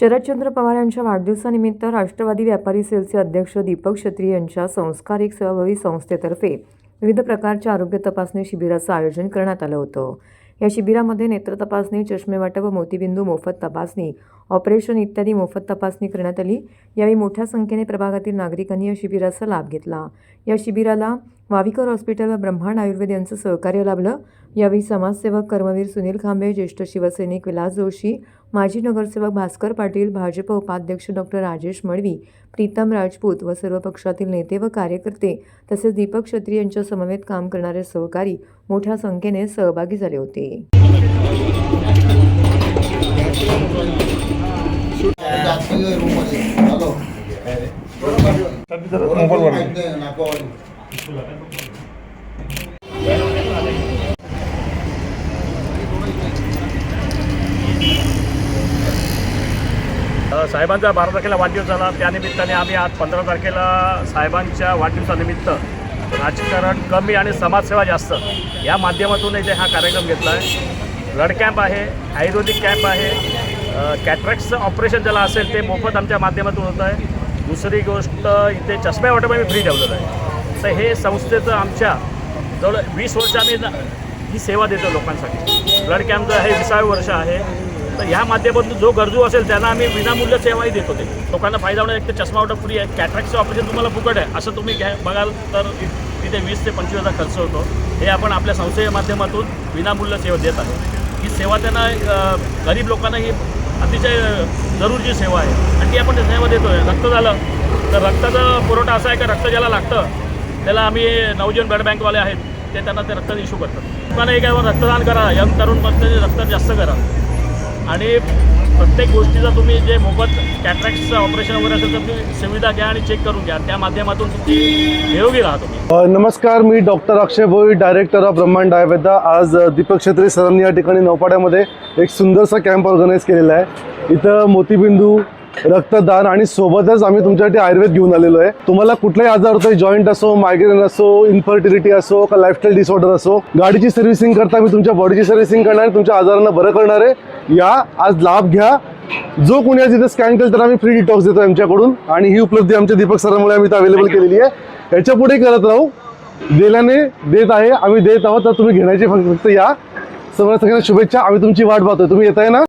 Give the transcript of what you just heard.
शरदचंद्र पवार यांच्या वाढदिवसानिमित्त राष्ट्रवादी व्यापारी सेलचे अध्यक्ष दीपक क्षत्रिय यांच्या संस्कारिक सहभागी संस्थेतर्फे विविध प्रकारच्या आरोग्य तपासणी शिबिराचं आयोजन करण्यात आलं होतं. या शिबिरामध्ये नेत्र तपासणी चष्मेवाटप व मोतीबिंदू मोफत तपासणी ऑपरेशन इत्यादी मोफत तपासणी करण्यात आली. यावेळी मोठ्या संख्येने प्रभागातील नागरिकांनी या शिबिराचा लाभ घेतला. या शिबिराला वाविकर हॉस्पिटल व ब्रह्मांड आयुर्वेद यांचं सहकार्य लाभलं. यावेळी समाजसेवक कर्मवीर सुनील खांबे ज्येष्ठ शिवसैनिक विलास जोशी माजी नगरसेवक भास्कर पाटील भाजप उपाध्यक्ष डॉक्टर राजेश मळवी प्रीतम राजपूत व सर्व पक्षातील नेते व कार्यकर्ते तसेच दीपक क्षत्रिय यांच्या समवेत काम करणारे सहकारी मोठ्या संख्येने सहभागी झाले होते. साहेबांचा बारा तारखेला वाढदिवस झाला. त्यानिमित्ताने आम्ही आज पंधरा तारखेला साहेबांच्या वाढदिवसानिमित्त राजकारण कमी आणि समाजसेवा जास्त या माध्यमातून इथे हा कार्यक्रम घेतला आहे ब्लड कॅम्प आहे आयुर्वेदिक कॅम्प आहे कॅट्रॅक्टचं ऑपरेशन ज्याला असेल ते मोफत आमच्या माध्यमातून होतं आहे दुसरी गोष्ट इथे चष्म्या वाटप आम्ही फ्री ठेवलेलं आहे. तर हे संस्थेचं आमच्या जवळ वीस वर्ष आम्ही ही सेवा देतो लोकांसाठी. ब्लड कॅम्पचं हे विसावे वर्ष आहे. तर ह्या माध्यमातून जो गरजू असेल त्यांना आम्ही विनामूल्य सेवाही देतो ते. लोकांना फायदा होणार एक तर चष्मा वाटप फ्री आहे. कॅट्रॅक्टचं ऑपरेशन तुम्हाला फुकट आहे. असं तुम्ही घ्या बघाल तर तिथे वीस ते पंचवीस हजार खर्च होतो. हे आपण आपल्या संस्थेच्या माध्यमातून विनामूल्य सेवा देत आहोत ही सेवा त्यांना गरीब लोकांना ही अतिशय जरूरची सेवा आहे. आणि ती आपण सेवा देतो आहे रक्त झालं तर रक्ताचा पुरवठा असा आहे का रक्त ज्याला लागतं त्याला आम्ही नवजीवन ब्लड बँकवाले आहेत ते त्यांना ते रक्त इश्यू करतात. लोकांना एक आहे रक्तदान करा यंग तरुण मग रक्त जास्त करा. आणि प्रत्येक गोष्टीचं तुम्ही जे मोफत कॅट्रॅक्टचं ऑपरेशन वगैरे असेल तर तुम्ही सुविधा घ्या आणि चेक करून घ्या. त्या माध्यमातून तुमची निरोगी राहा तुम्ही. नमस्कार मी doctor Akshay Bhoi director of Brahmand Ayurveda आज दीपक छत्री सरांनी या ठिकाणी नौपाड्यामध्ये एक सुंदरसा कॅम्प ऑर्गनाईज केलेला आहे. इथं मोतीबिंदू रक्तदान आणि सोबतच आम्ही तुमच्यासाठी आयुर्वेद घेऊन आलेलो आहे. तुम्हाला कुठलाही आजार होतोय जॉईंट असो मायग्रेन असो इन्फर्टिलिटी असो का लाईफस्टाईल डिसऑर्डर असो गाडीची सर्व्हिसिंग करता मी तुमच्या बॉडीची सर्व्हिसिंग करणार आहे तुमच्या आजारांना बरं करणार आहे. या आज लाभ घ्या. जो कोणी आज इथे स्कॅन केलं तर आम्ही फ्री डिटॉक्स देतो आमच्याकडून. आणि ही उपलब्धी आमच्या दीपक सरांमुळे आम्ही इथं अवेलेबल केलेली आहे. याच्यापुढे करत राहू. दिल्याने देत आहे आम्ही देत आहोत. तर तुम्ही घेण्याची फक्त या. सर्व सगळ्यांना शुभेच्छा. आम्ही तुमची वाट पाहतोय. तुम्ही येताय ना?